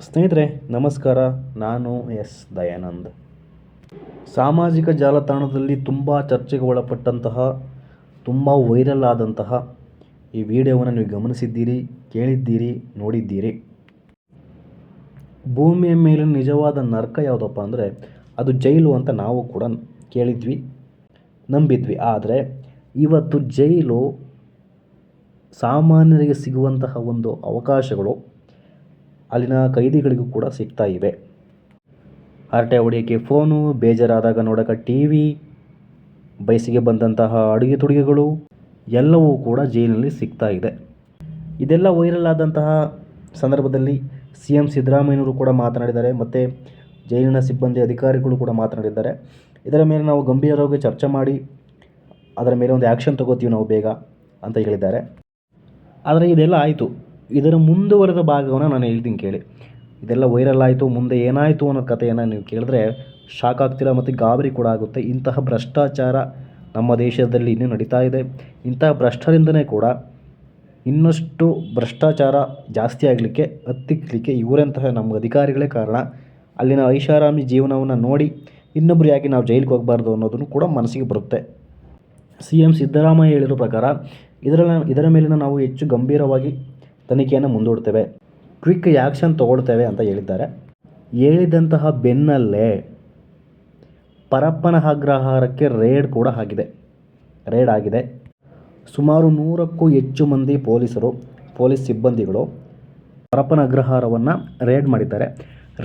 ಸ್ನೇಹಿತರೆ, ನಮಸ್ಕಾರ. ನಾನು ಎಸ್. ದಯಾನಂದ್. ಸಾಮಾಜಿಕ ಜಾಲತಾಣದಲ್ಲಿ ತುಂಬ ಚರ್ಚೆಗೆ ಒಳಪಟ್ಟಂತಹ, ತುಂಬ ವೈರಲ್ ಆದಂತಹ ಈ ವಿಡಿಯೋವನ್ನು ನೀವು ಗಮನಿಸಿದ್ದೀರಿ, ಕೇಳಿದ್ದೀರಿ, ನೋಡಿದ್ದೀರಿ. ಭೂಮಿಯ ಮೇಲೆ ನಿಜವಾದ ನರಕ ಯಾವುದಪ್ಪ ಅಂದರೆ, ಅದು ಜೈಲು ಅಂತ ನಾವು ಕೂಡ ಕೇಳಿದ್ವಿ, ನಂಬಿದ್ವಿ. ಆದರೆ, ಇವತ್ತು ಜೈಲು ಸಾಮಾನ್ಯರಿಗೆ ಸಿಗುವಂತಹ ಒಂದು ಅವಕಾಶಗಳು ಅಲ್ಲಿನ ಕೈದಿಗಳಿಗೂ ಕೂಡ ಸಿಗ್ತಾ ಇವೆ. ಹರಟೆ ಹೊಡೆಯೋಕ್ಕೆ ಫೋನು, ಬೇಜಾರಾದಾಗ ನೋಡೋಕೆ ಟಿ ವಿ, ಬಯಸಿಗೆ ಬಂದಂತಹ ಅಡುಗೆ ತೊಡುಗೆಗಳು ಎಲ್ಲವೂ ಕೂಡ ಜೈಲಿನಲ್ಲಿ ಸಿಗ್ತಾ ಇದೆ. ಇದೆಲ್ಲ ವೈರಲ್ ಆದಂತಹ ಸಂದರ್ಭದಲ್ಲಿ ಸಿ ಎಂ ಸಿದ್ದರಾಮಯ್ಯನವರು ಕೂಡ ಮಾತನಾಡಿದ್ದಾರೆ, ಮತ್ತು ಜೈಲಿನ ಸಿಬ್ಬಂದಿ ಅಧಿಕಾರಿಗಳು ಕೂಡ ಮಾತನಾಡಿದ್ದಾರೆ. ಇದರ ಮೇಲೆ ನಾವು ಗಂಭೀರವಾಗಿ ಚರ್ಚೆ ಮಾಡಿ, ಅದರ ಮೇಲೆ ಒಂದು ಆ್ಯಕ್ಷನ್ ತಗೋತೀವಿ ನಾವು ಬೇಗ ಅಂತ ಹೇಳಿದ್ದಾರೆ. ಆದರೆ ಇದೆಲ್ಲ ಆಯಿತು. ಇದರ ಮುಂದುವರೆದ ಭಾಗವನ್ನು ನಾನು ಹೇಳ್ತೀನಿ ಕೇಳಿ. ಇದೆಲ್ಲ ವೈರಲ್ ಆಯಿತು, ಮುಂದೆ ಏನಾಯಿತು ಅನ್ನೋ ಕಥೆಯನ್ನು ನೀವು ಕೇಳಿದ್ರೆ ಶಾಕ್ ಆಗ್ತೀರಾ ಮತ್ತು ಗಾಬರಿ ಕೂಡ ಆಗುತ್ತೆ. ಇಂತಹ ಭ್ರಷ್ಟಾಚಾರ ನಮ್ಮ ದೇಶದಲ್ಲಿ ಇನ್ನೂ ನಡೀತಾ ಇದೆ. ಇಂತಹ ಭ್ರಷ್ಟರಿಂದನೇ ಕೂಡ ಇನ್ನಷ್ಟು ಭ್ರಷ್ಟಾಚಾರ ಜಾಸ್ತಿ ಆಗಲಿಕ್ಕೆ ಹತ್ತಿಕ್ಕಲಿಕ್ಕೆ ಇವರಂತಹ ನಮ್ಮ ಅಧಿಕಾರಿಗಳೇ ಕಾರಣ. ಅಲ್ಲಿನ ಐಷಾರಾಮಿ ಜೀವನವನ್ನು ನೋಡಿ ಇನ್ನೊಬ್ರು ಯಾಕೆ ನಾವು ಜೈಲಿಗೆ ಹೋಗಬಾರ್ದು ಅನ್ನೋದನ್ನು ಕೂಡ ಮನಸ್ಸಿಗೆ ಬರುತ್ತೆ. ಸಿ ಎಂ ಸಿದ್ದರಾಮಯ್ಯ ಹೇಳಿರೋ ಪ್ರಕಾರ ಇದರ ಇದರ ಮೇಲಿನ ನಾವು ಹೆಚ್ಚು ಗಂಭೀರವಾಗಿ ತನಿಖೆಯನ್ನು ಮುಂದೂಡ್ತೇವೆ. ಕ್ವಿಕ್ ಆ್ಯಕ್ಷನ್ ತಗೊಳ್ತೇವೆ ಅಂತ ಹೇಳಿದ್ದಾರೆ. ಹೇಳಿದಂತಹ ಬೆನ್ನಲ್ಲೇ ಪರಪ್ಪನ ಅಗ್ರಹಾರಕ್ಕೆ ರೇಡ್ ಕೂಡ ಆಗಿದೆ. ರೇಡ್ ಆಗಿದೆ. ಸುಮಾರು ನೂರಕ್ಕೂ ಹೆಚ್ಚು ಮಂದಿ ಪೊಲೀಸರು, ಪೊಲೀಸ್ ಸಿಬ್ಬಂದಿಗಳು ಪರಪ್ಪನ ಅಗ್ರಹಾರವನ್ನು ರೇಡ್ ಮಾಡಿದ್ದಾರೆ.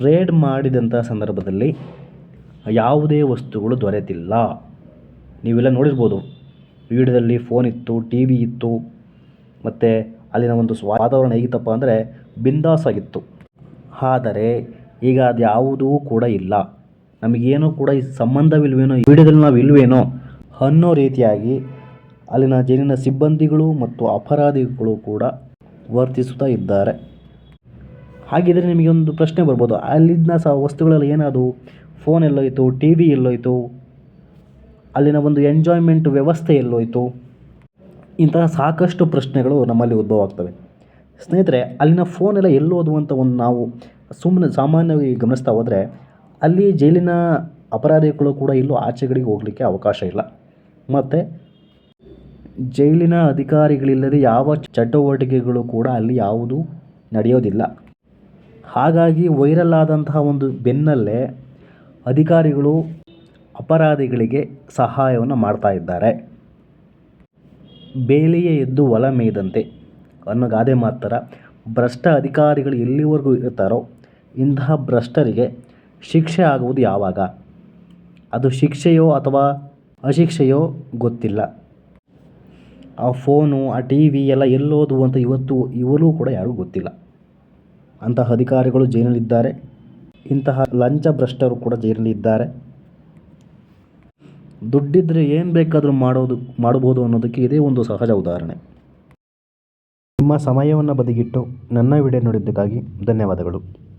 ರೇಡ್ ಮಾಡಿದಂಥ ಸಂದರ್ಭದಲ್ಲಿ ಯಾವುದೇ ವಸ್ತುಗಳು ದೊರೆತಿಲ್ಲ. ನೀವೆಲ್ಲ ನೋಡಿರ್ಬೋದು. ವಿಡಿಯೋದಲ್ಲಿ ಫೋನ್ ಇತ್ತು ಟಿ ವಿ ಇತ್ತು, ಮತ್ತು ಅಲ್ಲಿನ ಒಂದು ವಾತಾವರಣ ಹೇಗಿತ್ತಪ್ಪ ಅಂದರೆ ಬಿಂದಾಸಾಗಿತ್ತು. ಆದರೆ ಈಗ ಅದ್ಯಾವುದೂ ಕೂಡ ಇಲ್ಲ. ನಮಗೇನೂ ಕೂಡ ಈ ಸಂಬಂಧವಿಲ್ವೇನೋ ವಿಡಿಯೋದಲ್ಲಿ ನಾವು ಇಲ್ವೇನೋ ಅನ್ನೋ ರೀತಿಯಾಗಿ ಅಲ್ಲಿನ ಜೈಲಿನ ಸಿಬ್ಬಂದಿಗಳು ಮತ್ತು ಅಪರಾಧಿಗಳು ಕೂಡ ವರ್ತಿಸುತ್ತಾ ಇದ್ದಾರೆ. ಹಾಗಿದ್ರೆ ನಿಮಗೆ ಒಂದು ಪ್ರಶ್ನೆ ಬರ್ಬೋದು. ಅಲ್ಲಿನ ಸಹ ವಸ್ತುಗಳೆಲ್ಲ ಏನದು ಫೋನ್ ಎಲ್ಲೋಯ್ತು, ಟಿ ವಿ ಎಲ್ಲೋಯ್ತು, ಅಲ್ಲಿನ ಒಂದು ಎಂಜಾಯ್ಮೆಂಟ್ ವ್ಯವಸ್ಥೆ ಎಲ್ಲೋಯ್ತು. ಇಂತಹ ಸಾಕಷ್ಟು ಪ್ರಶ್ನೆಗಳು ನಮ್ಮಲ್ಲಿ ಉದ್ಭವ ಆಗ್ತವೆ ಸ್ನೇಹಿತರೆ, ಅಲ್ಲಿನ ಫೋನ್ ಎಲ್ಲ ಎಲ್ಲೋದು ಅಂತ ಒಂದು ನಾವು ಸುಮ್ಮನೆ ಸಾಮಾನ್ಯವಾಗಿ ಗಮನಿಸ್ತಾ ಹೋದರೆ, ಅಲ್ಲಿ ಜೈಲಿನ ಅಪರಾಧಿಗಳು ಕೂಡ ಇಲ್ಲೂ ಆಚೆಗಡೆಗೆ ಹೋಗಲಿಕ್ಕೆ ಅವಕಾಶ ಇಲ್ಲ. ಮತ್ತು, ಜೈಲಿನ ಅಧಿಕಾರಿಗಳಿಲ್ಲದೆ ಯಾವ ಚಟುವಟಿಕೆಗಳು ಕೂಡ ಅಲ್ಲಿ ಯಾವುದೂ ನಡೆಯೋದಿಲ್ಲ. ಹಾಗಾಗಿ ವೈರಲ್ ಆದಂತಹ ಒಂದು ಬೆನ್ನಲ್ಲೇ ಅಧಿಕಾರಿಗಳು ಅಪರಾಧಿಗಳಿಗೆ ಸಹಾಯವನ್ನು ಮಾಡ್ತಾ ಇದ್ದಾರೆ. ಬೇಲಿಯೇ ಎದ್ದು ಒಲ ಮೇಯ್ದಂತೆ ಅನ್ನೋ ಗಾದೆ ಮಾತರ ಭ್ರಷ್ಟ ಅಧಿಕಾರಿಗಳು ಎಲ್ಲಿವರೆಗೂ ಇರ್ತಾರೋ ಇಂತಹ ಭ್ರಷ್ಟರಿಗೆ ಶಿಕ್ಷೆ ಆಗುವುದು ಯಾವಾಗ? ಅದು ಶಿಕ್ಷೆಯೋ ಅಥವಾ ಅಶಿಕ್ಷೆಯೋ ಗೊತ್ತಿಲ್ಲ. ಆ ಫೋನು, ಆ ಟಿ ವಿ ಎಲ್ಲ ಎಲ್ಲೋದು ಅಂತ ಇವತ್ತು ಇವರೂ ಕೂಡ ಯಾರಿಗೂ ಗೊತ್ತಿಲ್ಲ. ಅಂತಹ ಅಧಿಕಾರಿಗಳು ಜೈಲಿನಲ್ಲಿದ್ದಾರೆ ಇಂತಹ ಲಂಚ ಭ್ರಷ್ಟರು ಕೂಡ ಜೈಲಿನಲ್ಲಿದ್ದಾರೆ ದುಡ್ಡಿದ್ದರೆ ಏನು ಬೇಕಾದರೂ ಮಾಡೋದು, ಮಾಡಬಹುದು ಅನ್ನೋದಕ್ಕೆ ಇದೇ ಒಂದು ಸಹಜ ಉದಾಹರಣೆ. ನಿಮ್ಮ ಸಮಯವನ್ನು ಬದಿಗಿಟ್ಟು ನನ್ನ ವಿಡಿಯೋ ನೋಡಿದ್ದಕ್ಕಾಗಿ ಧನ್ಯವಾದಗಳು.